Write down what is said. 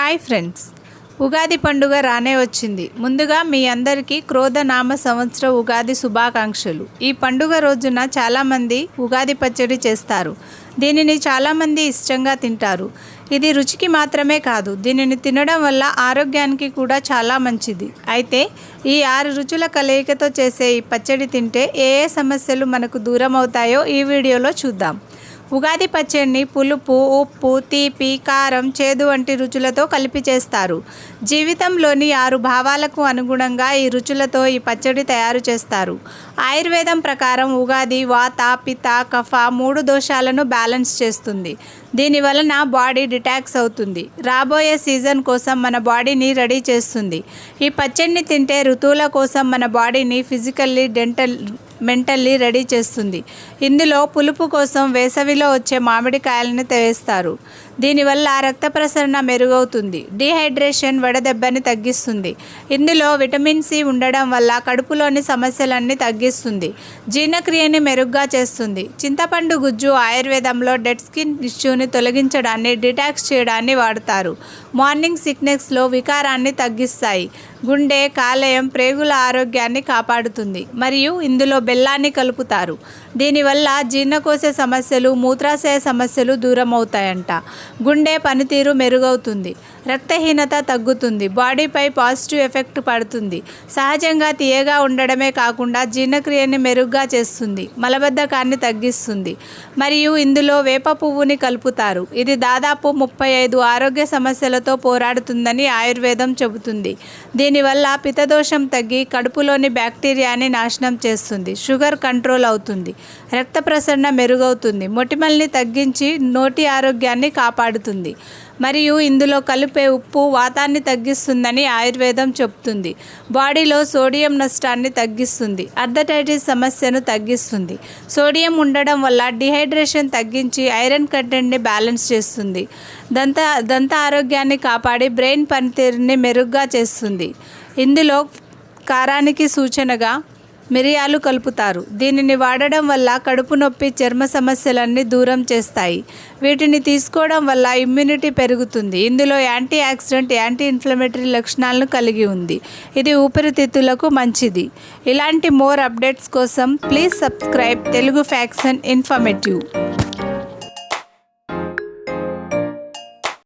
Hi friends Ugadi పండుగ రానే వచ్చింది. ముందుగా మీ అందరికీ క్రోధనామ సంవత్సర ఉగాది శుభాకాంక్షలు. ఈ పండుగ రోజున చాలామంది ఉగాది పచ్చడి చేస్తారు. దీనిని చాలామంది ఇష్టంగా తింటారు. ఇది రుచికి మాత్రమే కాదు దీనిని తినడం వల్ల ఆరోగ్యానికి కూడా చాలా మంచిది. అయితే ఈ ఆరు రుచుల కలయికతో చేసే ఈ పచ్చడి తింటే ఏ ఏ సమస్యలు మనకు దూరం అవుతాయో ఈ వీడియోలో చూద్దాం. ఉగాది పచ్చడిని పులుపు ఉప్పు తీపి కారం చేదు వంటి రుచులతో కలిపి చేస్తారు. జీవితంలోని ఆరు భావాలకు అనుగుణంగా ఈ రుచులతో ఈ పచ్చడి తయారు చేస్తారు. ఆయుర్వేదం ప్రకారం ఉగాది వాత పిత కఫ మూడు దోషాలను బ్యాలెన్స్ చేస్తుంది. దీనివలన బాడీ డిటాక్స్ అవుతుంది. రాబోయే సీజన్ కోసం మన బాడీని రెడీ చేస్తుంది. ఈ పచ్చడిని తింటే ఋతువుల కోసం మన బాడీని ఫిజికల్లీ డెంటల్ మెంటల్లీ రెడీ చేస్తుంది. ఇందులో పులుపు కోసం వేసవిలో వచ్చే మామిడికాయలను వేస్తారు దీనివల్ల రక్త ప్రసరణ మెరుగవుతుంది. డీహైడ్రేషన్ వడదెబ్బని తగ్గిస్తుంది. ఇందులో విటమిన్ సి ఉండడం వల్ల కడుపులోని సమస్యలన్నీ తగ్గిస్తుంది. జీర్ణక్రియని మెరుగ్గా చేస్తుంది. చింతపండు గుజ్జు ఆయుర్వేదంలో డెడ్ స్కిన్ ఇష్యూని తొలగించడాన్ని డిటాక్స్ చేయడాన్ని వాడతారు. మార్నింగ్ సిక్నెస్లో వికారాన్ని తగ్గిస్తాయి. గుండె కాలేయం ప్రేగుల ఆరోగ్యాన్ని కాపాడుతుంది. మరియు ఇందులో బెల్లాన్ని కలుపుతారు. దీనివల్ల జీర్ణకోశ సమస్యలు మూత్రాశయ సమస్యలు దూరం అవుతాయంట గుండె పనితీరు మెరుగవుతుంది. రక్తహీనత తగ్గుతుంది. బాడీపై పాజిటివ్ ఎఫెక్ట్ పడుతుంది. సహజంగా తీయగా ఉండడమే కాకుండా జీర్ణక్రియని మెరుగ్గా చేస్తుంది. మలబద్ధకాన్ని తగ్గిస్తుంది. మరియు ఇందులో వేప పువ్వుని కలుపుతారు. ఇది దాదాపు ముప్పై ఐదు ఆరోగ్య సమస్యలతో పోరాడుతుందని ఆయుర్వేదం చెబుతుంది. దీనివల్ల పితదోషం తగ్గి కడుపులోని బ్యాక్టీరియాని నాశనం చేస్తుంది. షుగర్ కంట్రోల్ అవుతుంది. రక్త ప్రసరణ మెరుగవుతుంది. మొటిమల్ని తగ్గించి నోటి ఆరోగ్యాన్ని కాపాడుతుంది. మరియు ఇందులో కలిపే ఉప్పు వాతాన్ని తగ్గిస్తుందని ఆయుర్వేదం చెప్తుంది. బాడీలో సోడియం నష్టాన్ని తగ్గిస్తుంది. అర్థటైటిస్ సమస్యను తగ్గిస్తుంది. సోడియం ఉండడం వల్ల డిహైడ్రేషన్ తగ్గించి ఐరన్ కంటెంట్ని బ్యాలెన్స్ చేస్తుంది. దంత దంత ఆరోగ్యాన్ని కాపాడి బ్రెయిన్ పనితీరుని మెరుగ్గా చేస్తుంది. ఇందులో కారానికి సూచనగా మిరియాలు కలుపుతారు. దీనిని వాడడం వల్ల కడుపు నొప్పి చర్మ సమస్యలన్నీ దూరం చేస్తాయి. వీటిని తీసుకోవడం వల్ల ఇమ్యూనిటీ పెరుగుతుంది. ఇందులో యాంటీ ఆక్సిడెంట్ యాంటీ ఇన్ఫ్లమేటరీ లక్షణాలను కలిగి ఉంది. ఇది ఊపిరితిత్తులకు మంచిది. ఇలాంటి మోర్ అప్డేట్స్ కోసం please subscribe Telugu faction informative.